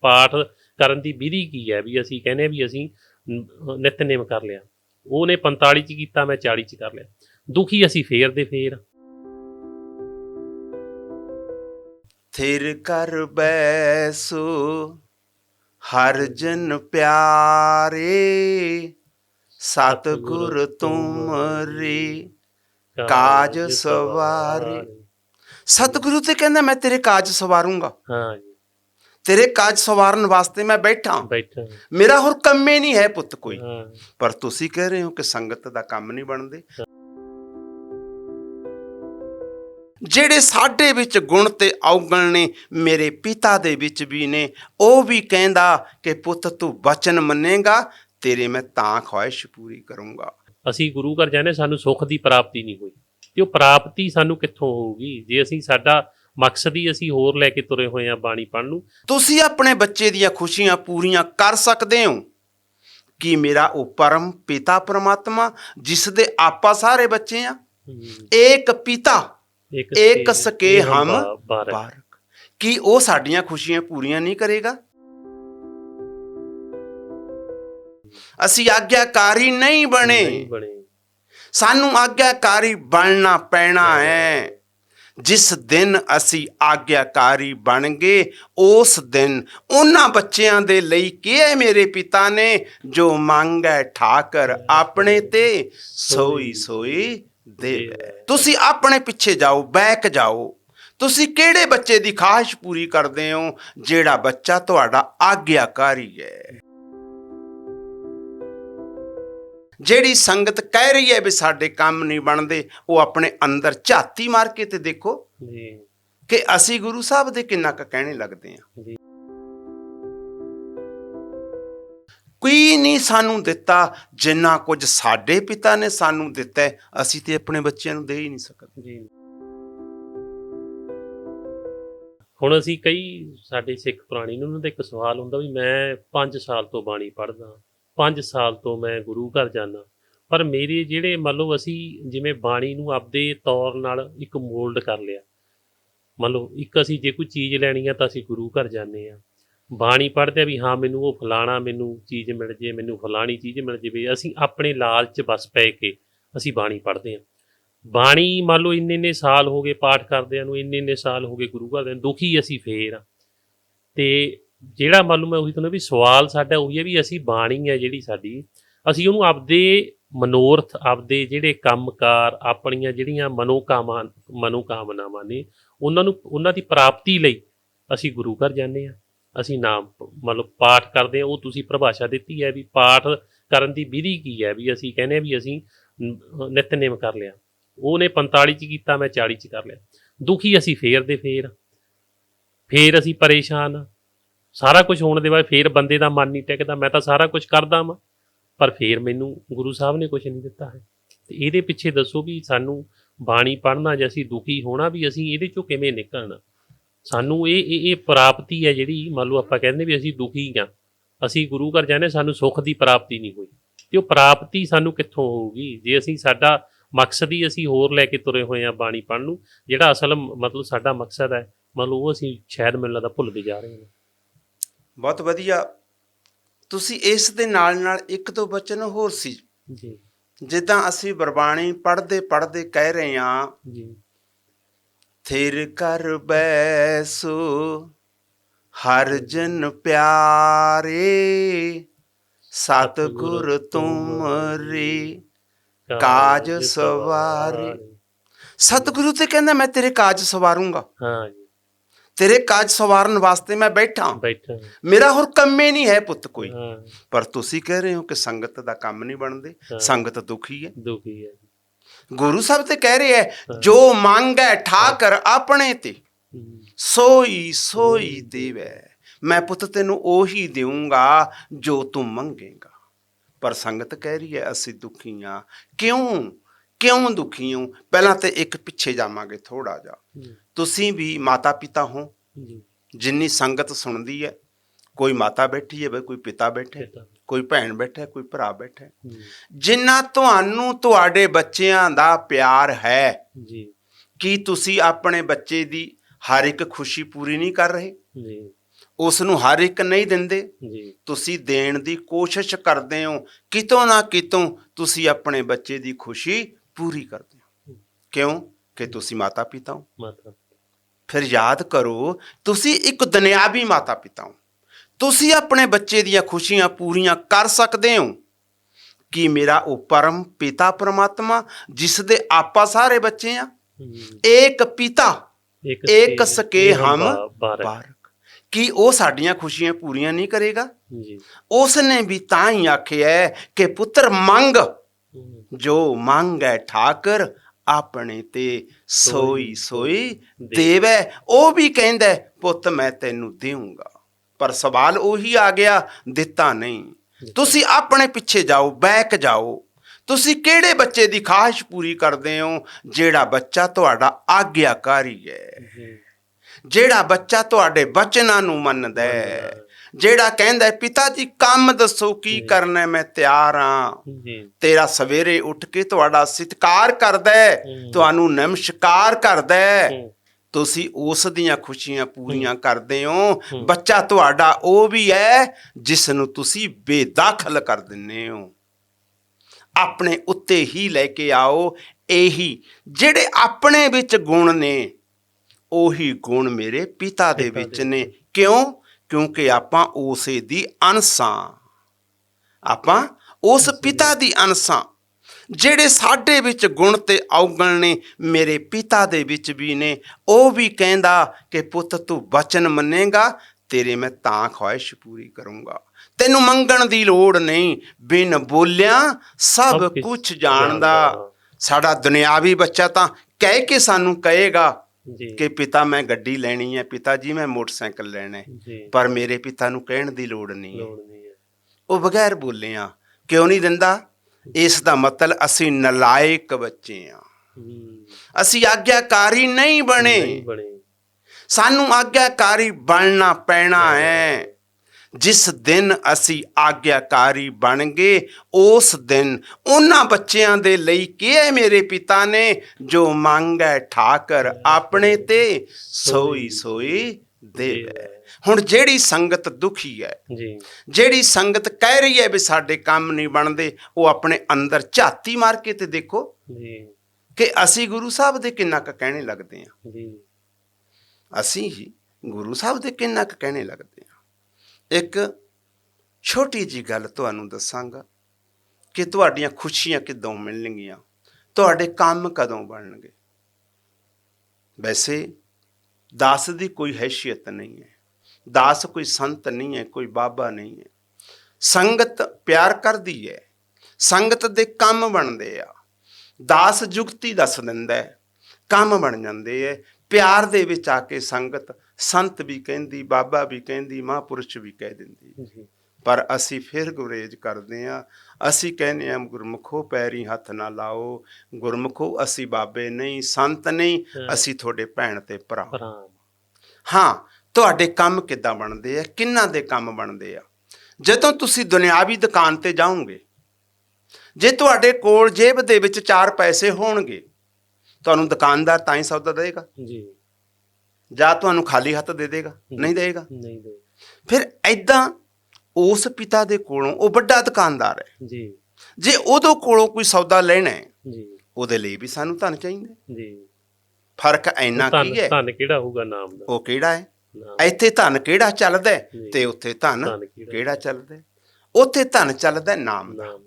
ਪਾਠ ਕਰਨ ਦੀ ਵਿਧੀ ਕੀ ਹੈ? ਵੀ ਅਸੀਂ ਕਹਿੰਦੇ ਵੀ ਅਸੀਂ ਨਿਤਨੇਮ ਕਰ ਲਿਆ। ਉਹਨੇ 45 ਚ ਕੀਤਾ ਮੈਂ 40 ਚ ਕਰ ਲਿਆ। ਦੁਖੀ ਅਸੀਂ ਫੇਰ ਦੇ ਫੇਰ। ਥਿਰ ਕਰ ਬੈਸੋ ਹਰ ਜਨ ਪਿਆਰੇ ਸਤਿਗੁਰ ਤੁਮਰੀ ਕਾਜ ਸਵਾਰੇ। ਸਤਿਗੁਰੂ ਤੇ ਕਹਿੰਦਾ ਮੈਂ ਤੇਰੇ ਕਾਜ ਸਵਾਰੂੰਗਾ। ਹਾਂ ਜੀ। ਤੇਰੇ ਕਾਜ ਸਵਾਰਨ ਵਾਸਤੇ ਮੈਂ ਬੈਠਾ ਬੈਠਾ। ਮੇਰਾ ਹੋਰ ਕੰਮੇ ਨਹੀਂ ਹੈ ਪੁੱਤ ਕੋਈ। ਹਾਂ। ਪਰ ਤੁਸੀਂ ਕਹਿ ਰਹੇ ਹੋ ਕਿ ਸੰਗਤ ਦਾ ਕੰਮ ਨਹੀਂ ਬਣਦੇ। ਜਿਹੜੇ ਸਾਡੇ ਵਿੱਚ ਗੁਣ ਤੇ ਔਗਣ ਨੇ ਮੇਰੇ ਪਿਤਾ ਦੇ ਵਿੱਚ ਵੀ ਨੇ ਉਹ ਵੀ ਕਹਿੰਦਾ ਕਿ ਪੁੱਤ ਤੂੰ ਬਚਨ ਮੰਨੇਗਾ ਤੇਰੇ ਮੈਂ ਤਾਂ ਖੁਆਇਸ਼ ਪੂਰੀ ਕਰੂੰਗਾ। ਅਸੀਂ ਗੁਰੂ ਘਰ ਜਾਂਦੇ ਸਾਨੂੰ ਸੁੱਖ ਦੀ ਪ੍ਰਾਪਤੀ ਨਹੀਂ ਹੋਈ। ਤੇ ਉਹ ਪ੍ਰਾਪਤੀ ਸਾਨੂੰ ਕਿੱਥੋਂ ਹੋਊਗੀ? ਜੇ ਅਸੀਂ ਸਾਡਾ ਮਕਸਦ ਹੀ ਅਸੀਂ ਹੋਰ ਲੈ ਕੇ ਤੁਰੇ ਹੋਏ ਆ ਬਾਣੀ ਪੜ੍ਹਨ ਨੂੰ। ਤੁਸੀਂ ਆਪਣੇ ਬੱਚੇ ਦੀਆਂ ਖੁਸ਼ੀਆਂ ਪੂਰੀਆਂ ਕਰ ਸਕਦੇ ਹੋ। ਕਿ ਮੇਰਾ ਉਹ ਪਰਮ ਪਿਤਾ ਪ੍ਰਮਾਤਮਾ ਜਿਸ ਦੇ ਆਪਾਂ ਸਾਰੇ ਬੱਚੇ ਆ ਏਕ ਪਿਤਾ ਏਕ ਸਕੇ ਹਮ ਬਾਰਕ। ਕੀ ਉਹ ਸਾਡੀਆਂ ਖੁਸ਼ੀਆਂ ਪੂਰੀਆਂ ਨਹੀਂ ਕਰੇਗਾ? ਅਸੀਂ ਆਗਿਆਕਾਰੀ ਨਹੀਂ ਬਣੇ। ਸਾਨੂੰ ਆਗਿਆਕਾਰੀ ਬਣਨਾ ਪੈਣਾ ਹੈ। ਜਿਸ ਦਿਨ ਅਸੀਂ ਆਗਿਆਕਾਰੀ ਬਣ ਗਏ ਉਸ ਦਿਨ ਉਹਨਾਂ ਬੱਚਿਆਂ ਦੇ ਲਈ ਕਿਹਾ ਮੇਰੇ ਪਿਤਾ ਨੇ? ਜੋ ਮੰਗੈ ਠਾਕਰ ਆਪਣੇ ਤੇ, ਸੋਈ ਸੋਈ ਦੇਵੈ। ਤੁਸੀਂ ਆਪਣੇ ਪਿੱਛੇ ਜਾਓ, ਬੈਕ ਜਾਓ। ਤੁਸੀਂ ਕਿਹੜੇ ਬੱਚੇ ਦੀ ਖਾਹਿਸ਼ ਪੂਰੀ ਕਰਦੇ ਹੋ? ਜਿਹੜਾ ਬੱਚਾ ਤੁਹਾਡਾ ਆਗਿਆਕਾਰੀ ਹੈ। ਜਿਹੜੀ ਸੰਗਤ ਕਹਿ ਰਹੀ ਹੈ ਵੀ ਸਾਡੇ ਕੰਮ ਨਹੀਂ ਬਣਦੇ ਉਹ ਆਪਣੇ ਅੰਦਰ ਝਾਤੀ ਮਾਰ ਕੇ ਤੇ ਦੇਖੋ ਜੀ। ਕਿ ਅਸੀਂ ਗੁਰੂ ਸਾਹਿਬ ਦੇ ਕਿੰਨਾ ਕੁ ਕਹਿਣੇ ਲੱਗਦੇ ਆ ਜੀ। ਕੋਈ ਨਹੀਂ ਸਾਨੂੰ ਦਿੱਤਾ ਜਿੰਨਾ ਕੁਝ ਸਾਡੇ ਪਿਤਾ ਨੇ ਸਾਨੂੰ ਦਿੱਤਾ ਅਸੀਂ ਤੇ ਆਪਣੇ ਬੱਚਿਆਂ ਨੂੰ ਦੇ ਹੀ ਨਹੀਂ ਸਕਦੇ। ਜੀ। ਹੁਣ ਅਸੀਂ ਕਈ ਸਾਡੇ ਸਿੱਖ ਪ੍ਰਾਣੀ ਨੂੰ ਉਹਨਾਂ ਦਾ ਇੱਕ ਸਵਾਲ ਹੁੰਦਾ ਵੀ ਮੈਂ 5 ਸਾਲ ਤੋਂ ਬਾਣੀ ਪੜ੍ਹਦਾ 5 ਸਾਲ ਤੋਂ ਮੈਂ ਗੁਰੂ ਘਰ ਜਾਂਦਾ। ਪਰ ਮੇਰੇ ਜਿਹੜੇ ਮੰਨ ਲਓ ਅਸੀਂ ਜਿਵੇਂ ਬਾਣੀ ਨੂੰ ਆਪਦੇ ਤੌਰ ਨਾਲ ਇੱਕ ਮੋਲਡ ਕਰ ਲਿਆ। ਮੰਨ ਲਓ ਇੱਕ ਅਸੀਂ ਜੇ ਕੋਈ ਚੀਜ਼ ਲੈਣੀ ਆ ਤਾਂ ਅਸੀਂ ਗੁਰੂ ਘਰ ਜਾਂਦੇ ਆ। ਬਾਣੀ ਪੜ੍ਹਦੇ ਆ ਵੀ ਹਾਂ ਮੈਨੂੰ ਉਹ ਫਲਾਣਾ ਮੈਨੂੰ ਚੀਜ਼ ਮਿਲ ਜੇ ਮੈਨੂੰ ਫਲਾਣੀ ਚੀਜ਼ ਮਿਲ ਜੇ ਅਸੀਂ ਆਪਣੇ ਲਾਲਚ ਬਸ ਪੈ ਕੇ ਅਸੀਂ ਬਾਣੀ ਪੜ੍ਹਦੇ ਆ। ਬਾਣੀ ਮੰਨ ਲਓ ਇੰਨੇ ਇੰਨੇ ਸਾਲ ਹੋ ਗਏ ਪਾਠ ਕਰਦਿਆਂ ਨੂੰ ਇੰਨੇ ਇੰਨੇ ਸਾਲ ਹੋ ਗਏ ਗੁਰੂ ਘਰ ਦੇ ਨੂੰ, ਦੁਖੀ ਅਸੀਂ ਫੇਰ ਆ। ਤੇ ਜਿਹੜਾ ਮੰਨ ਲਓ ਮੈਂ ਉਹੀ ਤੁਹਾਨੂੰ ਵੀ ਸਵਾਲ ਸਾਡਾ ਉਹੀ ਹੈ ਵੀ ਅਸੀਂ ਬਾਣੀ ਹੈ ਜਿਹੜੀ ਸਾਡੀ, ਅਸੀਂ ਉਹਨੂੰ ਆਪਦੇ ਮਨੋਰਥ, ਆਪਦੇ ਜਿਹੜੇ ਕੰਮਕਾਰ, ਆਪਣੀਆਂ ਜਿਹੜੀਆਂ ਮਨੋਕਾਮਾਂ, ਮਨੋਕਾਮਨਾਵਾਂ ਨੇ, ਉਹਨਾਂ ਨੂੰ, ਉਹਨਾਂ ਦੀ ਪ੍ਰਾਪਤੀ ਲਈ ਅਸੀਂ ਗੁਰੂ ਘਰ ਜਾਂਦੇ ਆ ਅਸੀਂ ਨਾਮ ਮਤਲਬ ਪਾਠ ਕਰਦੇ ਆ ਉਹ ਤੁਸੀਂ ਪਰਿਭਾਸ਼ਾ ਦਿੱਤੀ ਹੈ ਵੀ ਪਾਠ ਕਰਨ ਦੀ ਵਿਧੀ ਕੀ ਹੈ, ਵੀ ਅਸੀਂ ਕਹਿੰਦੇ ਆ ਵੀ ਅਸੀਂ ਨ- ਨਿਤਨੇਮ ਕਰ ਲਿਆ। ਉਹਨੇ 45 ਚ ਕੀਤਾ, ਮੈਂ 40 ਚ ਕਰ ਲਿਆ। ਦੁਖੀ ਅਸੀਂ ਫੇਰ ਦੇ ਫੇਰ। ਫੇਰ ਅਸੀਂ ਪਰੇਸ਼ਾਨ। ਸਾਰਾ ਕੁਝ ਹੋਣ ਦੇ ਬਾਅਦ ਫੇਰ ਬੰਦੇ ਦਾ ਮਨ ਨਹੀਂ ਟਿਕਦਾ, ਮੈਂ ਤਾਂ ਸਾਰਾ ਕੁਝ ਕਰਦਾ ਵਾਂ। ਪਰ ਫੇਰ ਮੈਨੂੰ ਗੁਰੂ ਸਾਹਿਬ ਨੇ ਕੁਝ ਨਹੀਂ ਦਿੱਤਾ ਹੈ। ਤੇ ਇਹਦੇ ਪਿੱਛੇ ਦੱਸੋ ਵੀ ਸਾਨੂੰ ਬਾਣੀ ਪੜ੍ਹਨਾ ਜਾਂ ਅਸੀਂ ਦੁਖੀ ਹੋਣਾ ਵੀ ਅਸੀਂ ਇਹਦੇ ਚੋਂ ਕਿਵੇਂ ਨਿਕਲਣਾ? ਸਾਨੂੰ ਇਹ ਇਹ ਇਹ ਪ੍ਰਾਪਤੀ ਹੈ ਜਿਹੜੀ ਮੰਨ ਲਓ ਆਪਾਂ ਕਹਿੰਦੇ ਵੀ ਅਸੀਂ ਦੁਖੀ ਹਾਂ। ਅਸੀਂ ਗੁਰੂ ਘਰ ਜਾਂਦੇ ਸਾਨੂੰ ਸੁੱਖ ਦੀ ਪ੍ਰਾਪਤੀ ਨਹੀਂ ਹੋਈ। ਤੇ ਉਹ ਪ੍ਰਾਪਤੀ ਸਾਨੂੰ ਕਿੱਥੋਂ ਹੋਊਗੀ? ਜੇ ਅਸੀਂ ਸਾਡਾ ਮਕਸਦ ਹੀ ਅਸੀਂ ਹੋਰ ਲੈ ਕੇ ਤੁਰੇ ਹੋਏ ਆ ਬਾਣੀ ਪੜ੍ਹਨ ਨੂੰ, ਜਿਹੜਾ ਅਸਲ ਮਤਲਬ ਸਾਡਾ ਮਕਸਦ ਹੈ ਮਤਲਬ ਉਹ ਅਸੀਂ ਸ਼ਾਇਦ ਮੈਨੂੰ ਲੱਗਦਾ ਭੁੱਲਦੇ ਜਾ ਰਹੇ ਹਾਂ। ਬਹੁਤ ਵਧੀਆ। ਤੁਸੀਂ ਇਸ ਦੇ ਨਾਲ ਨਾਲ ਇੱਕ ਦੋ ਬਚਨ ਹੋਰ ਸੀ। ਜੀ। ਜਿੱਦਾਂ ਅਸੀਂ ਗੁਰਬਾਣੀ ਪੜ੍ਹਦੇ ਪੜ੍ਹਦੇ ਕਹਿ ਰਹੇ ਹਾਂ ਜੀ। ਥਿਰ ਕਰ ਬੈਸੋ ਹਰ ਜਨ ਪਿਆਰੇ ਸਤਿਗੁਰ ਤੁਮਰੀ ਕਾਜ ਸਵਾਰੇ। ਸਤਿਗੁਰੂ ਤੇ ਕਹਿੰਦਾ ਮੈਂ ਤੇਰੇ ਕਾਜ ਸਵਾਰੂੰਗਾ। ਹਾਂ ਜੀ। ਤੇਰੇ ਕਾਜ ਸਵਾਰਨ ਵਾਸਤੇ ਮੈਂ ਬੈਠਾ ਬੈਠਾ ਮੇਰਾ ਹੋਰ ਕੰਮੇ ਨਹੀਂ ਹੈ ਪੁੱਤ ਕੋਈ। ਹਾਂ। ਪਰ ਤੁਸੀਂ ਕਹਿ ਰਹੇ ਹੋ ਕਿ ਸੰਗਤ ਦਾ ਕੰਮ ਨਹੀਂ ਬਣਦੇ। ਹਾਂ। ਸੰਗਤ ਦੁਖੀ ਹੈ। ਦੁਖੀ ਹੈ। ਗੁਰੂ ਸਾਹਿਬ ਤੇ ਕਹਿ ਰਹੇ ਹੈ ਜੋ ਮੰਗੈ ਠਾਕਰ ਆਪਣੇ ਤੇ ਸੋਈ ਸੋਈ ਦੇਵੈ। ਮੈਂ ਪੁੱਤ ਤੈਨੂੰ ਉਹੀ ਦੇਵਾਂਗਾ ਜੋ ਤੂੰ ਮੰਗੇਗਾ। ਪਰ ਸੰਗਤ ਕਹਿ ਰਹੀ ਹੈ ਅਸੀਂ ਦੁਖੀ ਹਾਂ। ਕਿਉਂ? ਕਿਉਂ ਦੁਖੀ ਹੋ? ਪਹਿਲਾਂ ਤੇ ਇੱਕ ਪਿੱਛੇ ਜਾਵਾਂਗੇ ਥੋੜਾ ਜਿਹਾ। ਤੁਸੀਂ ਵੀ ਮਾਤਾ ਪਿਤਾ ਹੋ ਜਿੰਨੀ ਸੰਗਤ ਸੁਣਦੀ ਹੈ ਕੋਈ ਮਾਤਾ ਬੈਠੀ ਹੈ ਬਈ ਕੋਈ ਪਿਤਾ ਬੈਠਾ ਕੋਈ ਭੈਣ ਬੈਠਾ ਕੋਈ ਭਰਾ ਬੈਠਾ ਜਿੰਨਾ ਤੁਹਾਨੂੰ ਤੁਹਾਡੇ ਬੱਚਿਆਂ ਦਾ ਪਿਆਰ ਹੈ ਜੀ। ਕੀ ਤੁਸੀਂ ਆਪਣੇ ਬੱਚੇ ਦੀ ਹਰ ਇੱਕ ਖੁਸ਼ੀ ਪੂਰੀ ਨਹੀਂ ਕਰ ਰਹੇ? ਜੀ। ਉਸ ਨੂੰ ਹਰ ਇੱਕ ਨਹੀਂ ਦਿੰਦੇ? ਜੀ। ਤੁਸੀਂ ਦੇਣ ਦੀ ਕੋਸ਼ਿਸ਼ ਕਰਦੇ ਹੋ। ਕਿਤੋਂ ਨਾ ਕਿਤੋਂ ਤੁਸੀਂ ਆਪਣੇ ਬੱਚੇ ਦੀ ਖੁਸ਼ੀ ਪੂਰੀ ਕਰਦੇ ਹੋ। ਕਿਉਂ? ਕਿ ਤੁਸੀਂ ਮਾਤਾ ਪਿਤਾ ਹੋ। ਮਾਤਾ। ਫਿਰ ਯਾਦ ਕਰੋ ਤੁਸੀਂ ਇੱਕ ਦੁਨਿਆਵੀ ਮਾਤਾ ਪਿਤਾ ਹੋ। ਤੁਸੀਂ ਆਪਣੇ ਬੱਚੇ ਦੀਆਂ ਖੁਸ਼ੀਆਂ ਪੂਰੀਆਂ ਕਰ ਸਕਦੇ ਹੋ। ਕਿ ਮੇਰਾ ਉਹ ਪਰਮ ਪਿਤਾ ਪ੍ਰਮਾਤਮਾ ਜਿਸ ਦੇ ਆਪਾ ਸਾਰੇ ਬੱਚੇ ਆ ਏਕ ਪਿਤਾ ਇੱਕ ਏਕ ਸਕੇ ਹਮ ਬਾਰਕ। ਕੀ ਉਹ ਸਾਡੀਆਂ ਖੁਸ਼ੀਆਂ ਪੂਰੀਆਂ ਨਹੀਂ ਕਰੇਗਾ? ਜੀ। ਉਸ ਨੇ ਵੀ ਤਾਂ ਹੀ ਆਖਿਆ ਕਿ ਪੁੱਤਰ ਮੰਗ ਜੋ ਮੰਗੈ ਠਾਕਰ, ਆਪਣੇ ਤੇ ਸੋਈ ਸੋਈ ਦੇਵੈ। ਉਹ ਵੀ ਕਹਿੰਦਾ ਪੁੱਤ, ਮੈਂ ਤੈਨੂੰ ਦੇਵਾਂਗਾ ਪਰ ਸਵਾਲ ਉਹੀ ਆ ਗਿਆ, ਦਿੱਤਾ ਨਹੀਂ। ਤੁਸੀਂ ਆਪਣੇ ਪਿੱਛੇ ਜਾਓ, ਬੈਕ ਜਾਓ। ਤੁਸੀਂ ਕਿਹੜੇ ਬੱਚੇ ਦੀ ਖਾਹਿਸ਼ ਪੂਰੀ ਕਰਦੇ ਹੋ, ਜਿਹੜਾ ਬੱਚਾ ਤੁਹਾਡਾ ਆਗਿਆਕਾਰੀ ਹੈ? ਜਿਹੜਾ ਬੱਚਾ ਤੁਹਾਡੇ ਬਚਨਾਂ ਨੂੰ ਮੰਨਦਾ ਹੈ ਜਿਹੜਾ ਕਹਿੰਦਾ ਪਿਤਾ ਜੀ ਕੰਮ ਦੱਸੋ ਕੀ ਕਰਨਾ ਮੈਂ ਤਿਆਰ ਹਾਂ। ਤੇਰਾ ਸਵੇਰੇ ਉੱਠ ਕੇ ਤੁਹਾਡਾ ਸਤਿਕਾਰ ਕਰਦਾ। ਤੁਹਾਨੂੰ ਨਮਸਕਾਰ ਕਰਦਾ ਤੁਸੀਂ ਉਸ ਦੀਆਂ ਖੁਸ਼ੀਆਂ ਪੂਰੀਆਂ ਕਰਦੇ ਹੋ। ਬੱਚਾ ਤੁਹਾਡਾ ਉਹ ਵੀ ਹੈ ਜਿਸ ਨੂੰ ਤੁਸੀਂ ਬੇਦਾਖਲ ਕਰ ਦਿੰਦੇ ਹੋ। ਆਪਣੇ ਉੱਤੇ ਹੀ ਲੈ ਕੇ ਆਓ ਇਹੀ ਜਿਹੜੇ ਆਪਣੇ ਵਿੱਚ ਗੁਣ ਨੇ ਉਹੀ ਗੁਣ ਮੇਰੇ ਪਿਤਾ ਦੇ ਵਿੱਚ ਨੇ। ਕਿਉਂ? ਕਿਉਂਕਿ ਆਪਾਂ ਉਸੇ ਦੀ ਅੰਸਾਂ ਆਪਾਂ ਉਸ ਪਿਤਾ ਦੀ ਅੰਸਾਂ ਜਿਹੜੇ ਸਾਡੇ ਵਿੱਚ ਗੁਣ ਤੇ ਔਗਣ ਨੇ ਮੇਰੇ ਪਿਤਾ ਦੇ ਵਿੱਚ ਵੀ ਨੇ। ਉਹ ਵੀ ਕਹਿੰਦਾ ਕਿ ਪੁੱਤ ਤੂੰ ਬਚਨ ਮੰਨੇਗਾ ਤੇਰੇ ਮੈਂ ਤਾਂ ਖੁਆਇਸ਼ ਪੂਰੀ ਕਰੂੰਗਾ। ਤੈਨੂੰ ਮੰਗਣ ਦੀ ਲੋੜ ਨਹੀਂ। ਬਿਨ ਬੋਲਿਆ ਸਭ ਕੁਝ ਜਾਣਦਾ। ਸਾਡਾ ਦੁਨਿਆਵੀ ਬੱਚਾ ਤਾਂ ਕਹਿ ਕੇ ਸਾਨੂੰ ਕਹੇਗਾ ਕਿ ਪਿਤਾ ਮੈਂ ਗੱਡੀ ਲੈਣੀ ਹੈ ਪਿਤਾ ਜੀ ਮੈਂ ਮੋਟਰਸਾਈਕਲ ਲੈਣਾ ਹੈ ਪਰ ਮੇਰੇ ਪਿਤਾ ਨੂੰ ਕਹਿਣ ਦੀ ਲੋੜ ਨਹੀਂ ਉਹ ਬਗੈਰ ਬੋਲੇ ਆ ਕਿਉਂ ਨਹੀਂ ਦਿੰਦਾ? ਇਸ ਦਾ ਮਤਲਬ ਅਸੀਂ ਨਲਾਇਕ ਬੱਚੇ ਆ। ਅਸੀਂ ਆਗਿਆਕਾਰੀ ਨਹੀਂ ਬਣੇ। ਸਾਨੂੰ ਆਗਿਆਕਾਰੀ ਬਣਨਾ ਪੈਣਾ ਹੈ। ਜਿਸ ਦਿਨ ਅਸੀਂ ਆਗਿਆਕਾਰੀ ਬਣ ਗਏ ਉਸ ਦਿਨ ਉਹਨਾਂ ਬੱਚਿਆਂ ਦੇ ਲਈ ਕਿਹਾ ਮੇਰੇ ਪਿਤਾ ਨੇ? ਜੋ ਮੰਗੈ ਠਾਕਰ ਆਪਣੇ ਤੇ ਸੋਈ ਸੋਈ ਦੇਵੇ ਹੁਣ ਜਿਹੜੀ ਸੰਗਤ ਦੁਖੀ ਹੈ ਜੀ। ਜਿਹੜੀ ਸੰਗਤ ਕਹਿ ਰਹੀ ਹੈ ਵੀ ਸਾਡੇ ਕੰਮ ਨਹੀਂ ਬਣਦੇ ਉਹ ਆਪਣੇ ਅੰਦਰ ਝਾਤੀ ਮਾਰ ਕੇ ਤੇ ਦੇਖੋ। ਜੀ। ਕਿ ਅਸੀਂ ਗੁਰੂ ਸਾਹਿਬ ਦੇ ਕਿੰਨਾ ਕੁ ਕਹਿਣੇ ਲੱਗਦੇ ਹਾਂ। ਜੀ। ਅਸੀਂ ਹੀ ਗੁਰੂ ਸਾਹਿਬ ਦੇ ਕਿੰਨਾ ਕੁ ਕਹਿਣੇ ਲੱਗਦੇ ਹਾਂ। ਇੱਕ ਛੋਟੀ ਜੀ ਗੱਲ ਤੁਹਾਨੂੰ ਦੱਸਾਂਗਾ ਕਿ ਤੁਹਾਡੀਆਂ ਖੁਸ਼ੀਆਂ ਕਿਦੋਂ ਮਿਲਣਗੀਆਂ? ਤੁਹਾਡੇ ਕੰਮ ਕਦੋਂ ਬਣਨਗੇ? ਵੈਸੇ ਦਾਸ ਦੀ ਕੋਈ ਹੈਸੀਅਤ ਨਹੀਂ ਹੈ। ਦਾਸ ਕੋਈ ਸੰਤ ਨਹੀਂ ਹੈ, ਕੋਈ ਬਾਬਾ ਨਹੀਂ ਹੈ। ਸੰਗਤ ਪਿਆਰ ਕਰਦੀ ਹੈ। ਸੰਗਤ ਦੇ ਕੰਮ ਬਣਦੇ ਆ। ਦਾਸ ਜੁਗਤੀ ਦੱਸ ਦਿੰਦਾ ਹੈ। ਕੰਮ ਬਣ ਜਾਂਦੇ ਹੈ। ਪਿਆਰ ਦੇ ਵਿੱਚ ਆ ਕੇ ਸੰਗਤ ਸੰਤ ਵੀ ਕਹਿੰਦੀ ਬਾਬਾ ਵੀ ਕਹਿੰਦੀ ਮਹਾਂਪੁਰਸ਼ ਵੀ ਕਹਿ ਦਿੰਦੀ। ਪਰ ਅਸੀਂ ਫਿਰ ਗੁਰੇਜ ਕਰਦੇ ਆ ਅਸੀਂ ਕਹਿੰਦੇ ਆ ਗੁਰਮੁਖੋ ਪੈਰੀ ਹੱਥ ਨਾ ਲਾਓ। ਗੁਰਮੁਖੋ ਅਸੀਂ ਬਾਬੇ ਨਹੀਂ ਸੰਤ ਨਹੀਂ। ਅਸੀਂ ਤੁਹਾਡੇ ਭੈਣ ਤੇ ਭਰਾ। ਹਾਂ ਤੁਹਾਡੇ ਕੰਮ ਕਿੱਦਾਂ ਬਣਦੇ ਆ? ਕਿੰਨਾ ਦੇ ਕੰਮ ਬਣਦੇ ਆ? ਜਦੋਂ ਤੁਸੀਂ ਦੁਨਿਆਵੀ ਦੁਕਾਨ ਤੇ ਜਾਓਗੇ ਜੇ ਤੁਹਾਡੇ ਕੋਲ ਜੇਬ ਦੇ ਵਿੱਚ ਚਾਰ ਪੈਸੇ ਹੋਣਗੇ ਤੁਹਾਨੂੰ ਦੁਕਾਨਦਾਰ ਤਾਂ ਹੀ ਸੌਦਾ ਦੇਗਾ ਜੀ। ਜਾਂ ਤੁਹਾਨੂੰ ਖਾਲੀ ਹੱਥ ਦੇ ਦੇਗਾ ਨਹੀਂ ਦੇਗਾ ਨਹੀਂ ਦੇ। ਫਿਰ ਐਦਾਂ ਉਸ ਪਿਤਾ ਦੇ ਕੋਲੋਂ ਉਹ ਵੱਡਾ ਦੁਕਾਨਦਾਰ ਹੈ। ਜੀ। ਜੇ ਉਹਦੇ ਕੋਲੋਂ ਕੋਈ ਸੌਦਾ ਲੈਣਾ ਹੈ ਜੀ। ਉਹਦੇ ਲਈ ਵੀ ਸਾਨੂੰ ਧਨ ਚਾਹੀਦਾ ਜੀ। ਫ਼ਰਕ ਇੰਨਾ ਕੀ ਹੈ? ਧਨ ਕਿਹੜਾ ਹੋਊਗਾ ਨਾਮ ਦਾ? ਉਹ ਕਿਹੜਾ ਹੈ? ਇੱਥੇ ਧਨ ਕਿਹੜਾ ਚੱਲਦਾ। ਤੇ ਉੱਥੇ ਧਨ ਕਿਹੜਾ? ਚੱਲਦਾ? ਉੱਥੇ ਧਨ ਚੱਲਦਾ ਨਾਮ ਦਾ।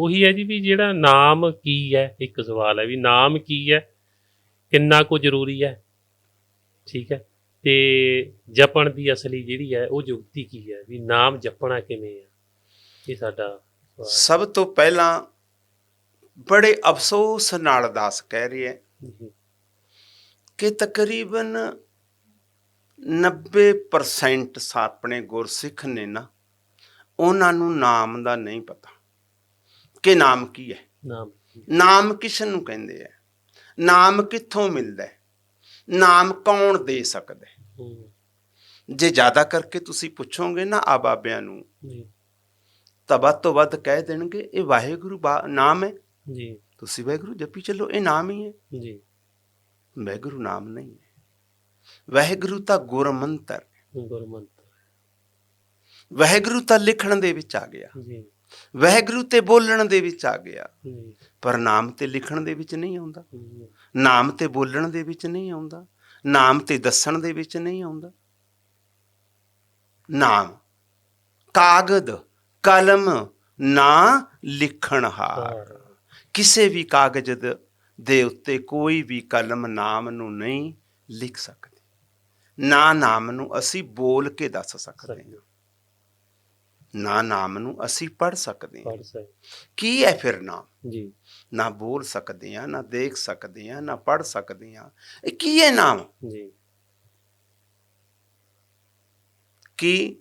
ਉਹੀ ਹੈ ਜੀ ਵੀ ਜਿਹੜਾ ਨਾਮ ਕੀ ਹੈ ਇੱਕ ਸਵਾਲ ਹੈ ਵੀ ਨਾਮ ਕੀ ਹੈ ਕਿੰਨਾ ਕੁ ਜ਼ਰੂਰੀ ਹੈ ਠੀਕ ਹੈ? ਤੇ ਜਪਣ ਦੀ ਅਸਲੀ ਜਿਹੜੀ ਹੈ ਉਹ ਯੁਕਤੀ ਕੀ ਹੈ? ਵੀ ਨਾਮ ਜਪਣਾ ਕਿਵੇਂ ਹੈ? ਇਹ ਸਾਡਾ ਸਭ ਤੋਂ ਪਹਿਲਾਂ ਬੜੇ ਅਫਸੋਸ ਨਾਲ ਦਾਸ ਕਹਿ ਰਿਹਾ ਹੈ ਕਿ ਤਕਰੀਬਨ 90% ਸਾ- ਆਪਣੇ ਗੁਰਸਿੱਖ ਨੇ ਨਾ ਉਹਨਾਂ ਨੂੰ ਨਾਮ ਦਾ ਨਹੀਂ ਪਤਾ। ਕਿ ਨਾਮ ਕੀ ਹੈ? ਨਾਮ ਨਾਮ ਕਿਸ ਨੂੰ ਕਹਿੰਦੇ ਆ? ਨਾਮ ਕਿੱਥੋਂ ਮਿਲਦਾ ਹੈ? ਨਾਮ ਕੌਣ ਦੇ ਸਕਦਾ ਹੈ? ਜੇ ਜ਼ਿਆਦਾ ਕਰਕੇ ਤੁਸੀਂ ਪੁੱਛੋਗੇ ਨਾ ਆ ਬਾਬਿਆਂ ਨੂੰ ਜੀ। ਤਾਂ ਵੱਧ ਤੋਂ ਵੱਧ ਕਹਿ ਦੇਣਗੇ ਇਹ ਵਾਹਿਗੁਰੂ ਨਾਮ ਹੈ। ਜੀ। ਤੁਸੀਂ ਵਾਹਿਗੁਰੂ ਜਪੀ ਚੱਲੋ ਇਹ ਨਾਮ ਹੀ ਹੈ। ਜੀ। ਵਾਹਿਗੁਰੂ ਨਾਮ ਨਹੀਂ ਹੈ। ਵਾਹਿਗੁਰੂ ਤਾਂ ਗੁਰਮੰਤਰ। ਗੁਰਮੰਤਰ। ਵਾਹਿਗੁਰੂ ਤਾਂ ਲਿਖਣ ਦੇ ਵਿੱਚ ਆ ਗਿਆ। ਜੀ। ਵਾਹਿਗੁਰੂ ਤੇ ਬੋਲਣ ਦੇ ਵਿੱਚ ਆ ਗਿਆ। ਪਰ ਨਾਮ ਤੇ ਲਿਖਣ ਦੇ ਵਿੱਚ ਨਹੀਂ ਆਉਂਦਾ। ਨਾਮ ਤੇ ਬੋਲਣ ਦੇ ਵਿੱਚ ਨਹੀਂ ਆਉਂਦਾ। ਨਾਮ ਤੇ ਦੱਸਣ ਦੇ ਵਿੱਚ ਨਹੀਂ ਆਉਂਦਾ। ਨਾਮ ਕਾਗਦ ਕਲਮ ਨਾ ਲਿਖਣ ਹਾਰ। ਕਿਸੇ ਵੀ ਕਾਗਜ਼ ਦੇ ਉੱਤੇ ਕੋਈ ਵੀ ਕਲਮ ਨਾਮ ਨੂੰ ਨਹੀਂ ਲਿਖ ਸਕਦੀ। ਨਾ ਨਾਮ ਨੂੰ ਅਸੀਂ ਬੋਲ ਕੇ ਦੱਸ ਸਕਦੇ ਹਾਂ। ਨਾ ਨਾਮ ਨੂੰ ਅਸੀਂ ਪੜ੍ਹ ਸਕਦੇ ਹਾਂ। ਪੜ ਕੀ ਹੈ ਫਿਰ ਨਾਮ? ਜੀ। ਨਾ ਬੋਲ ਸਕਦੇ ਆ ਨਾ ਦੇਖ ਸਕਦੇ ਆ ਨਾ ਪੜ ਸਕਦੇ ਆ ਇਹ ਕੀ ਹੈ ਨਾਮ? ਜੀ। ਕੀ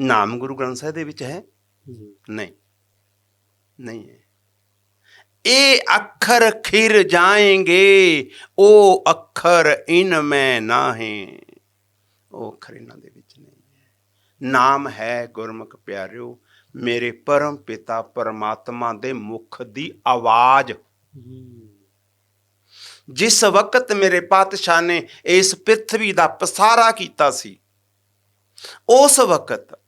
ਨਾਮ ਗੁਰੂ ਗ੍ਰੰਥ ਸਾਹਿਬ ਦੇ ਵਿੱਚ ਹੈ? ਜੀ। ਨਹੀਂ। ਨਹੀਂ ਹੈ। ਇਹ ਅੱਖਰ ਖਿਰ ਜਾਏਂਗੇ ਉਹ ਅੱਖਰ ਇਨ ਮੈਂ ਨਾਹੀਂ। ਉਹ ਅੱਖਰ ਇਹਨਾਂ ਦੇ ਵਿੱਚ ਹੈ ਨਾਮ ਹੈ ਗੁਰਮੁਖ ਪਿਆਰਿਓ ਮੇਰੇ ਪਰਮ ਪਿਤਾ ਪਰਮਾਤਮਾ ਦੇ ਮੁਖ ਦੀ ਆਵਾਜ਼। ਜਿਸ ਵਕਤ ਮੇਰੇ ਪਾਤਸ਼ਾਹ ਨੇ ਇਸ ਪ੍ਰithvi ਦਾ ਪਸਾਰਾ ਕੀਤਾ ਸੀ ਉਸ ਵਕਤ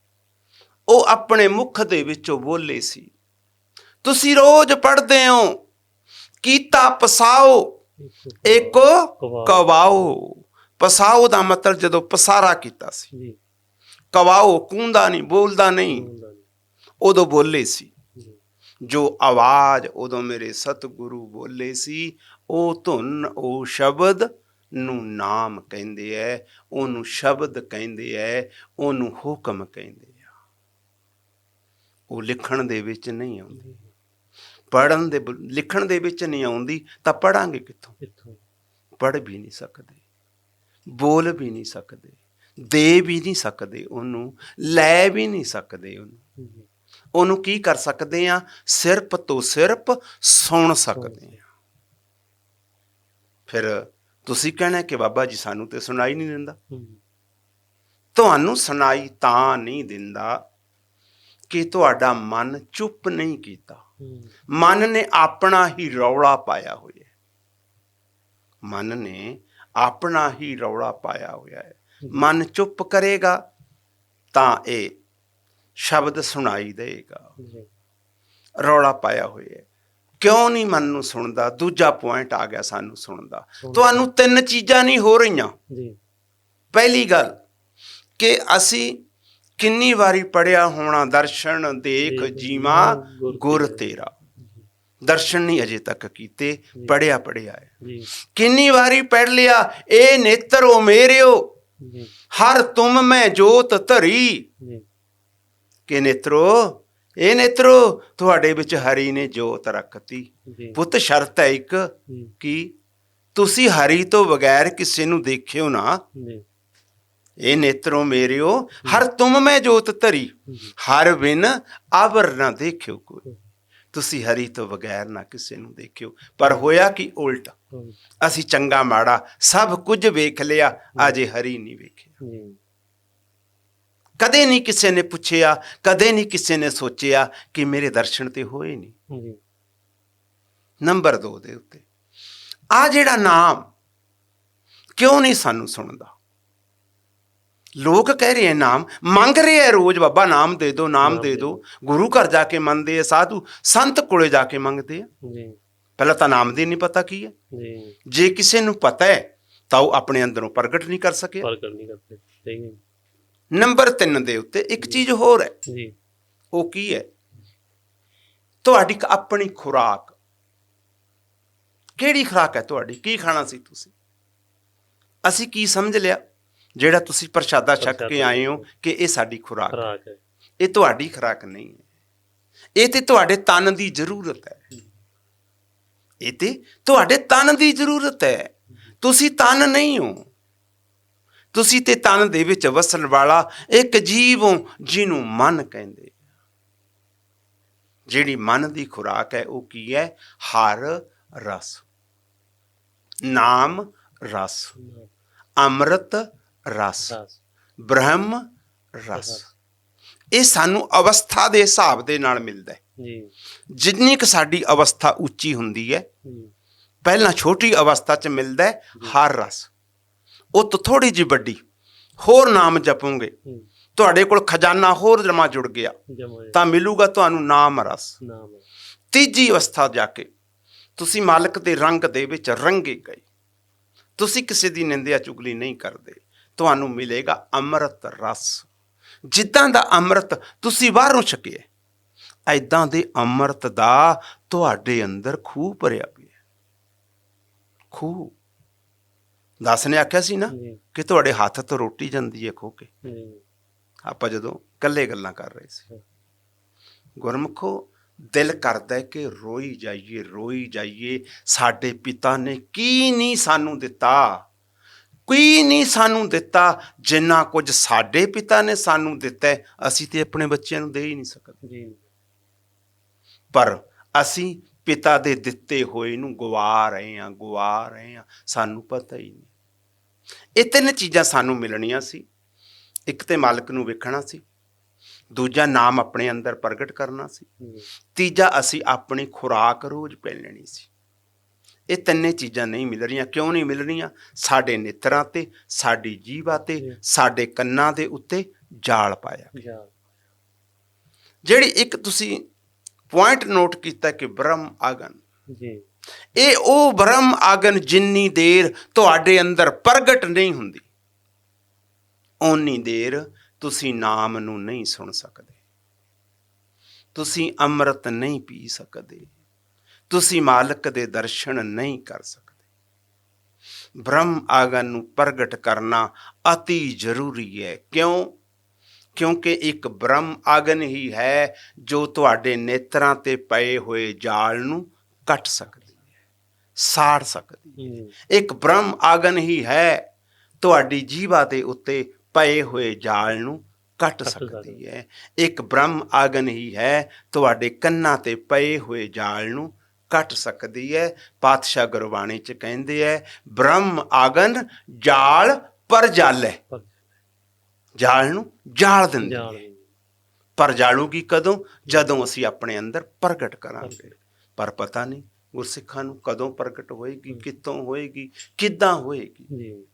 ਉਹ ਆਪਣੇ ਮੁਖ ਦੇ ਵਿੱਚੋਂ ਬੋਲੇ ਸੀ ਤੁਸੀਂ ਰੋਜ਼ ਪੜ੍ਹਦੇ ਹੋ ਕੀਤਾ ਪਸਾਓ ਏਕੋ ਕਵਾਓ। ਪਸਾਓ ਦਾ ਮਤਲਬ ਜਦੋਂ ਪਸਾਰਾ ਕੀਤਾ ਸੀ। ਕਵਾਓ ਕੂੰਦਾ ਨਹੀਂ ਬੋਲਦਾ ਨਹੀਂ। ਉਦੋਂ ਬੋਲੇ ਸੀ। ਜੀ। ਆਵਾਜ਼ ਉਦੋਂ ਮੇਰੇ ਸਤਿਗੁਰੂ ਬੋਲੇ ਸੀ ਉਹ ਧੁਨ ਉਹ ਸ਼ਬਦ ਨੂੰ ਨਾਮ ਕਹਿੰਦੇ ਐ ਉਹਨੂੰ ਸ਼ਬਦ ਕਹਿੰਦੇ ਐ ਉਹਨੂੰ ਹੁਕਮ ਕਹਿੰਦੇ ਆ। ਉਹ ਲਿਖਣ ਦੇ ਵਿੱਚ ਨਹੀਂ ਆਉਂਦੀ। ਪੜਨ ਦੇ ਲਿਖਣ ਦੇ ਵਿੱਚ ਨਹੀਂ ਆਉਂਦੀ ਤਾਂ ਪੜਾਂਗੇ ਕਿੱਥੋਂ? ਕਿੱਥੋਂ? ਪੜ ਵੀ ਨਹੀਂ ਸਕਦੇ। ਬੋਲ ਵੀ ਨਹੀਂ ਸਕਦੇ। ਦੇ ਵੀ ਨਹੀਂ ਸਕਦੇ ਉਹਨੂੰ ਲੈ ਵੀ ਨਹੀਂ ਸਕਦੇ ਉਹਨੂੰ। ਉਹਨੂੰ ਕੀ ਕਰ ਸਕਦੇ ਆ ਸਿਰਫ ਤੋਂ ਸਿਰਫ ਸੁਣ ਸਕਦੇ ਆ ਫਿਰ ਤੁਸੀਂ ਕਹਿਣਾ ਕਿ ਬਾਬਾ ਜੀ ਸਾਨੂੰ ਤੇ ਸੁਣਾਈ ਨਹੀਂ ਦਿੰਦਾ। ਤੁਹਾਨੂੰ ਸੁਣਾਈ ਤਾਂ ਨਹੀਂ ਦਿੰਦਾ ਕਿ ਤੁਹਾਡਾ ਮਨ ਚੁੱਪ ਨਹੀਂ ਕੀਤਾ। ਮਨ ਨੇ ਆਪਣਾ ਹੀ ਰੌਲਾ ਪਾਇਆ ਹੋਇਆ ਮਨ ਨੇ ਆਪਣਾ ਹੀ ਰੌਲਾ ਪਾਇਆ ਹੋਇਆ ਹੈ। ਮਨ ਚੁੱਪ ਕਰੇਗਾ ਤਾਂ ਇਹ ਸ਼ਬਦ ਸੁਣਾਈ ਦੇਗਾ। ਰੌਲਾ ਪਾਇਆ ਹੋਇਆ ਕਿਉਂ ਨਹੀਂ ਮਨ ਨੂੰ ਸੁਣਦਾ? ਦੂਜਾ ਪੁਆਇੰਟ ਆ ਗਿਆ ਸਾਨੂੰ ਸੁਣਦਾ। ਤੁਹਾਨੂੰ ਤਿੰਨ ਚੀਜ਼ਾਂ ਨਹੀਂ ਹੋ ਰਹੀਆਂ। ਜੀ। ਪਹਿਲੀ ਗੱਲ ਕਿ ਅਸੀਂ ਕਿੰਨੀ ਵਾਰੀ ਪੜਿਆ ਹੋਣਾ ਦਰਸ਼ਨ ਦੇਖ ਜੀਵਾ ਗੁਰ ਤੇਰਾ। ਦਰਸ਼ਨ ਨਹੀਂ ਅਜੇ ਤੱਕ ਕੀਤੇ ਪੜਿਆ ਪੜਿਆ ਹੈ। ਕਿੰਨੀ ਵਾਰੀ ਪੜ ਲਿਆ ਇਹ ਨੇਤਰੋ ਮੇਰਿਓ। ਜੀ ਹਰ ਤੁਮ ਮੈਂ ਜੋਤ ਧਰੀ। ਕਿ ਨੇਤਰੋ ਇਹ ਨੇਤਰੋ ਤੁਹਾਡੇ ਵਿੱਚ ਹਰੀ ਨੇ ਜੋਤ ਰੱਖਤੀ। ਪੁੱਤ ਸ਼ਰਤ ਹੈ ਇੱਕ ਕਿ ਤੁਸੀਂ ਹਰੀ ਤੋਂ ਬਗੈਰ ਕਿਸੇ ਨੂੰ ਦੇਖਿਓ ਨਾ। ਇਹ ਨੇਤਰੋ ਮੇਰਿਓ ਹਰ ਤੁਮ ਮੈਂ ਜੋਤ ਧਰੀ। ਹਰ ਬਿਨ ਆਵਰ ਨਾ ਦੇਖਿਓ ਕੋਈ। ਤੁਸੀਂ ਹਰੀ ਤੋਂ ਬਗੈਰ ਨਾ ਕਿਸੇ ਨੂੰ ਦੇਖਿਓ। ਪਰ ਹੋਇਆ ਕਿ ਉਲਟ? ਅਸੀਂ ਚੰਗਾ ਮਾੜਾ ਸਭ ਕੁਝ ਵੇਖ ਲਿਆ ਅਜੇ ਹਰੀ ਨਹੀਂ ਵੇਖਿਆ। ਕਦੇ ਨਹੀਂ ਕਿਸੇ ਨੇ ਪੁੱਛਿਆ ਕਦੇ ਨਹੀਂ ਕਿਸੇ ਨੇ ਸੋਚਿਆ ਕਿ ਮੇਰੇ ਦਰਸ਼ਨ ਤੇ ਹੋਏ ਨਹੀਂ। ਨੰਬਰ 2 ਦੇ ਉੱਤੇ ਆ ਜਿਹੜਾ ਨਾਮ ਕਿਉਂ ਨਹੀਂ ਸਾਨੂੰ ਸੁਣਦਾ? ਲੋਕ ਕਹਿ ਰਹੇ ਆ ਨਾਮ ਮੰਗ ਰਹੇ ਆ ਰੋਜ਼ ਬਾਬਾ ਨਾਮ ਦੇ ਦਿਓ ਨਾਮ ਦੇ ਦਿਓ। ਗੁਰੂ ਘਰ ਜਾ ਕੇ ਮੰਗਦੇ ਆ ਸਾਧੂ ਸੰਤ ਕੋਲੇ ਜਾ ਕੇ ਮੰਗਦੇ ਆ ਜੀ। ਪਹਿਲਾਂ ਤਾਂ ਨਾਮ ਦੀ ਨਹੀਂ ਪਤਾ ਕੀ ਹੈ। ਜੀ। ਜੇ ਕਿਸੇ ਨੂੰ ਪਤਾ ਹੈ ਤਾਂ ਉਹ ਆਪਣੇ ਅੰਦਰੋਂ ਪ੍ਰਗਟ ਨਹੀਂ ਕਰ ਸਕਿਆ। ਪਰ ਕਰਨੀ ਕਰਦੇ ਸਹੀ ਹੈ। ਨੰਬਰ 3 ਦੇ ਉੱਤੇ ਇੱਕ ਚੀਜ਼ ਹੋਰ ਹੈ। ਜੀ। ਉਹ ਕੀ ਹੈ? ਤੁਹਾਡੀ ਆਪਣੀ ਖੁਰਾਕ। ਕਿਹੜੀ ਖੁਰਾਕ ਹੈ ਤੁਹਾਡੀ? ਕੀ ਖਾਣਾ ਸੀ ਤੁਸੀਂ? ਅਸੀਂ ਕੀ ਸਮਝ ਲਿਆ? ਜਿਹੜਾ ਤੁਸੀਂ ਪ੍ਰਸ਼ਾਦਾ ਛਕ ਕੇ। ਆਏ ਹੋ ਕਿ ਇਹ ਸਾਡੀ ਖੁਰਾਕ। ਖਰਾਕ ਹੈ। ਇਹ ਤੁਹਾਡੀ ਖੁਰਾਕ ਨਹੀਂ ਹੈ। ਇਹ ਤੇ ਤੁਹਾਡੇ ਤਨ ਦੀ ਜ਼ਰੂਰਤ ਹੈ। ਇਹ ਤੇ ਤੁਹਾਡੇ ਤਨ ਦੀ ਜ਼ਰੂਰਤ ਹੈ। ਤੁਸੀਂ ਤਨ ਨਹੀਂ ਹੋ। ਤੁਸੀਂ ਤੇ ਤਨ ਦੇ ਵਿੱਚ ਵਸਣ ਵਾਲਾ ਇੱਕ ਜੀਵ ਹੋ ਜਿਹਨੂੰ ਮਨ ਕਹਿੰਦੇ ਜਿਹੜੀ ਮਨ ਦੀ ਖੁਰਾਕ ਹੈ ਉਹ ਕੀ ਹੈ? ਹਰ ਰਸ। ਨਾਮ ਰਸ। ਅੰਮ੍ਰਿਤ ਰਸ। ਬ੍ਰਹਮ ਰਸ। ਇਹ ਸਾਨੂੰ ਅਵਸਥਾ ਦੇ ਹਿਸਾਬ ਦੇ ਨਾਲ ਮਿਲਦਾ ਹੈ। ਜੀ। ਜਿੰਨੀ ਕੁ ਸਾਡੀ ਅਵਸਥਾ ਉੱਚੀ ਹੁੰਦੀ ਹੈ ਪਹਿਲਾਂ ਛੋਟੀ ਅਵਸਥਾ 'ਚ ਮਿਲਦਾ ਹੈ ਹਰ ਰਸ। ਉਹ ਤੋਂ ਥੋੜੀ ਜਿਹੀ ਵੱਡੀ। ਹੋਰ ਨਾਮ ਜਪੋਗੇ। ਤੁਹਾਡੇ ਕੋਲ ਖਜ਼ਾਨਾ ਹੋਰ ਜਮਾ ਜੁੜ ਗਿਆ। ਤਾਂ ਮਿਲੂਗਾ ਤੁਹਾਨੂੰ ਨਾਮ ਰਸ। ਤੀਜੀ ਅਵਸਥਾ ਜਾ ਕੇ ਤੁਸੀਂ ਮਾਲਕ ਦੇ ਰੰਗ ਦੇ ਵਿੱਚ ਰੰਗੇ ਗਏ। ਤੁਸੀਂ ਕਿਸੇ ਦੀ ਨਿੰਦਿਆ ਚੁਗਲੀ ਨਹੀਂ ਕਰਦੇ। ਤੁਹਾਨੂੰ ਮਿਲੇਗਾ ਅੰਮ੍ਰਿਤ ਰਸ। ਜਿੱਦਾਂ ਦਾ ਅੰਮ੍ਰਿਤ ਤੁਸੀਂ ਬਾਹਰੋਂ ਛਕਿਆ ਐਦਾਂ ਦੇ ਅੰਮ੍ਰਿਤ ਦਾ ਤੁਹਾਡੇ ਅੰਦਰ ਖੂਹ ਭਰਿਆ ਪਿਆ। ਖੂਹ। ਦਾਸ ਨੇ ਆਖਿਆ ਸੀ ਨਾ ਕਿ ਤੁਹਾਡੇ ਹੱਥ ਤੋਂ ਰੋਟੀ ਜਾਂਦੀ ਹੈ ਖੋ ਕੇ। ਆਪਾਂ ਜਦੋਂ ਇਕੱਲੇ ਗੱਲਾਂ ਕਰ ਰਹੇ ਸੀ। ਗੁਰਮੁਖੋ ਦਿਲ ਕਰਦਾ ਕਿ ਰੋਈ ਜਾਈਏ ਰੋਈ ਜਾਈਏ। ਸਾਡੇ ਪਿਤਾ ਨੇ ਕੀ ਨਹੀਂ ਸਾਨੂੰ ਦਿੱਤਾ? ਕੋਈ ਨਹੀਂ ਸਾਨੂੰ ਦਿੱਤਾ ਜਿੰਨਾ ਕੁਝ ਸਾਡੇ ਪਿਤਾ ਨੇ ਸਾਨੂੰ ਦਿੱਤਾ ਹੈ, ਅਸੀਂ ਤੇ ਆਪਣੇ ਬੱਚਿਆਂ ਨੂੰ ਦੇ ਹੀ ਨਹੀਂ ਸਕਦੇ। ਜੀ। ਪਰ ਅਸੀਂ ਪਿਤਾ ਦੇ ਦਿੱਤੇ ਹੋਏ ਨੂੰ ਗਵਾ ਰਹੇ ਹਾਂ ਗਵਾ ਰਹੇ ਹਾਂ ਸਾਨੂੰ ਪਤਾ ਹੀ ਨਹੀਂ। ਇਹ ਤਿੰਨ ਚੀਜ਼ਾਂ ਸਾਨੂੰ ਮਿਲਣੀਆਂ ਸੀ। ਇੱਕ ਤੇ ਮਾਲਕ ਨੂੰ ਵੇਖਣਾ ਸੀ। ਦੂਜਾ ਨਾਮ ਆਪਣੇ ਅੰਦਰ ਪ੍ਰਗਟ ਕਰਨਾ ਸੀ। ਤੀਜਾ ਅਸੀਂ ਆਪਣੀ ਖੁਰਾਕ ਰੋਜ਼ ਪੈ ਲੈਣੀ ਸੀ। ਇਹ ਤਿੰਨੇ ਚੀਜ਼ਾਂ ਨਹੀਂ ਮਿਲ ਰਹੀਆਂ। ਕਿਉਂ ਨਹੀਂ ਮਿਲ ਰਹੀਆਂ? ਸਾਡੇ ਨੇਤਰਾਂ ਤੇ ਸਾਡੀ ਜੀਵਾ ਤੇ। ਸਾਡੇ ਕੰਨਾਂ ਦੇ ਉੱਤੇ ਜਾਲ ਪਾਇਆ। ਜਿਹੜੀ ਇੱਕ ਤੁਸੀਂ ਪੁਆਇੰਟ ਨੋਟ ਕੀਤਾ ਕਿ ਬ੍ਰਹਮ ਆਗਨ। ਜੀ। ਇਹ ਉਹ ਬ੍ਰਹਮ ਆਗਨ ਜਿੰਨੀ ਦੇਰ ਤੁਹਾਡੇ ਅੰਦਰ ਪ੍ਰਗਟ ਨਹੀਂ ਹੁੰਦੀ ਓਨੀ ਦੇਰ ਤੁਸੀਂ ਨਾਮ ਨੂੰ ਨਹੀਂ ਸੁਣ ਸਕਦੇ। ਤੁਸੀਂ ਅੰਮ੍ਰਿਤ ਨਹੀਂ ਪੀ ਸਕਦੇ। ਤੁਸੀਂ ਮਾਲਕ ਦੇ ਦਰਸ਼ਨ ਨਹੀਂ ਕਰ ਸਕਦੇ। ਬ੍ਰਹਮ ਆਗਨ ਨੂੰ ਪ੍ਰਗਟ ਕਰਨਾ ਅਤੀ ਜ਼ਰੂਰੀ ਹੈ। ਕਿਉਂ? ਕਿਉਂਕਿ ਇੱਕ ਬ੍ਰਹਮ ਆਗਨ ਹੀ ਹੈ ਜੋ ਤੁਹਾਡੇ ਨੇਤਰਾਂ ਤੇ ਪਏ ਹੋਏ ਜਾਲ ਨੂੰ ਕੱਟ ਸਕਦੀ ਹੈ ਸਾੜ ਸਕਦੀ ਹੈ। ਇੱਕ ਬ੍ਰਹਮ ਆਗਨ ਹੀ ਹੈ ਤੁਹਾਡੀ ਜੀਵਾ ਦੇ ਉੱਤੇ ਪਏ ਹੋਏ ਜਾਲ ਨੂੰ ਕੱਟ ਸਕਦੀ ਹੈ। ਇੱਕ ਬ੍ਰਹਮ ਆਗਨ ਹੀ ਹੈ ਤੁਹਾਡੇ ਕੰਨਾਂ ਤੇ ਪਏ ਹੋਏ ਜਾਲ ਨੂੰ ਕੱਟ ਸਕਦੀ ਹੈ। ਪਾਤਸ਼ਾਹ ਗੁਰਬਾਣੀ ਚ ਕਹਿੰਦੇ ਹੈ ਬ੍ਰਹਮ ਆਗਨ ਜਾਲ ਪਰ ਜਾਲੈ। ਜਾਲ ਨੂੰ ਜਾਲ ਦਿੰਦੀ ਪਰ ਜਾਲੂਗੀ ਕਦੋਂ? ਜਦੋਂ ਅਸੀਂ ਆਪਣੇ ਅੰਦਰ ਪ੍ਰਗਟ ਕਰਾਂਗੇ। ਪਰ ਪਤਾ ਨਹੀਂ ਗੁਰਸਿੱਖਾਂ ਨੂੰ ਕਦੋਂ ਪ੍ਰਗਟ ਹੋਏਗੀ ਕਿੱਥੋਂ ਹੋਏਗੀ ਕਿੱਦਾਂ ਹੋਏਗੀ। ਜੀ।